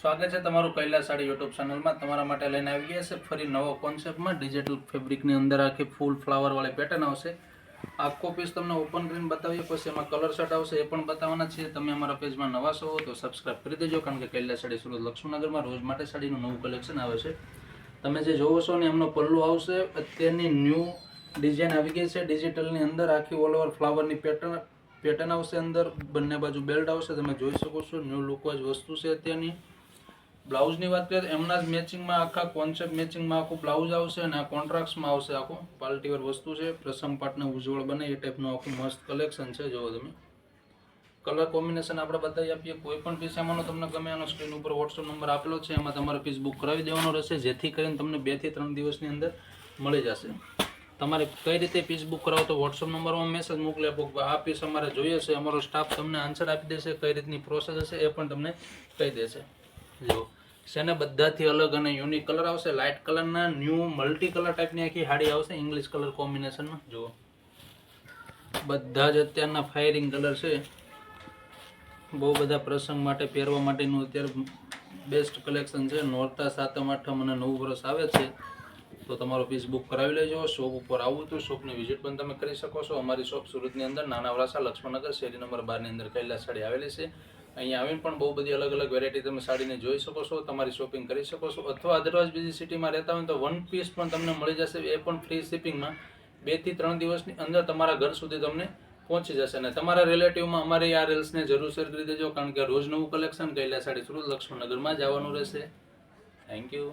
સ્વાગત છે તમારું કૈલાસ સાડી યુટ્યુબ ચેનલમાં તમારા માટે લઈને આવી ગયા છે ફરી નવો કોન્સેપ્ટમાં ડિજિટલ ફેબ્રિકની અંદર આખી ફૂલ ફ્લાવરવાળી પેટર્ન આવશે. આખો પીસ તમને ઓપન કરીને બતાવીએ, પછી એમાં કલર શર્ટ આવશે, એ પણ બતાવવાના છે તમે અમારા પેજમાં નવા છો તો સબસ્ક્રાઇબ કરી દેજો, કારણ કે કૈલાસ સાડી સુરત લક્ષ્મણનગરમાં રોજ માટે સાડીનું નવું કલેક્શન આવે છે. તમે જે જોવો છો ને, એમનો પલ્લુ આવશે. અત્યારની ન્યૂ ડિઝાઇન આવી ગઈ છે. ડિજિટલની અંદર આખી ઓલ ઓવર ફ્લાવરની પેટર્ન પેટર્ન આવશે અંદર. બંને બાજુ બેલ્ટ આવશે. તમે જોઈ શકો છો ન્યૂ લુકવાઇઝ વસ્તુ છે અત્યારની. બ્લાઉઝની વાત કરીએ તો એમના જ મેચિંગમાં આખા કોન્સેપ્ટ મેચિંગમાં આખું બ્લાઉઝ આવશે અને આ કોન્ટ્રાક્ટ્સમાં આવશે આખું પાર્ટીવેર વસ્તુ છે પ્રસંગ પાટને ઉજ્જવળ બને એ ટાઈપનું આખું મસ્ત કલેક્શન છે જોવો તમે. કલર કોમ્બિનેશન આપણે બતાવી આપીએ, કોઈ પણ પીસ એમાંનો તમને ગમે એનો સ્ક્રીન ઉપર વોટ્સઅપ નંબર આપેલો છે, એમાં તમારે પીસ બુક કરાવી દેવાનો રહેશે, જેથી કરીને તમને બેથી ત્રણ દિવસની અંદર મળી જશે. તમારે કઈ રીતે પીસ બુક કરાવો તો વોટ્સઅપ નંબરમાં મેસેજ મોકલી આપો આ પીસ અમારે જોઈએ છે, અમારો સ્ટાફ તમને આન્સર આપી દેશે, કઈ રીતની પ્રોસેસ હશે એ પણ તમને કહી દેશે. જો શેને બધાથી અલગ અને યુનિક કલર આવશે. લાઇટ કલરના ન્યૂ મલ્ટી કલર ટાઈપની આખી હાડી આવશે. ઇંગ્લિશ કલર કોમ્બિનેશનમાં જુઓ. બધા જ અત્યારના ફાયરિંગ કલર છે. બહુ બધા પ્રસંગ માટે, પહેરવા માટેનું અત્યારે બેસ્ટ કલેક્શન છે. નોરતા સાતમ, આઠમ અને નવું વર્ષ આવે છે. તો તમારો પીસ બુક કરાવી લેજો. શોપ ઉપર આવવું તો શોપની વિઝિટ પણ તમે કરી શકો છો. અમારી શોપ સુરતની અંદર નાના વરાસા લક્ષ્મણનગર શેરી નંબર બારની અંદર કૈલાસ સાડી આવેલી છે. અહીંયા આવીને પણ બહુ બધી અલગ અલગ વેરાયટી તમે સાડીને જોઈ શકો છો, તમારી શોપિંગ કરી શકો છો. અથવા અદરવાઇઝ બીજી સિટીમાં રહેતા હોય તો વન પીસ પણ તમને મળી જશે, એ પણ ફ્રી શિપિંગમાં બેથી ત્રણ દિવસની અંદર તમારા ઘર સુધી તમને પહોંચી જશે. અને તમારા રિલેટિવમાં અમારી આ રીલ્સને જરૂર શેર કરી દેજો કારણ કે રોજ નવું કલેક્શન કૈલાસ સાડી સુરત લક્ષ્મણનગરમાં જ આવવાનું રહેશે. Thank you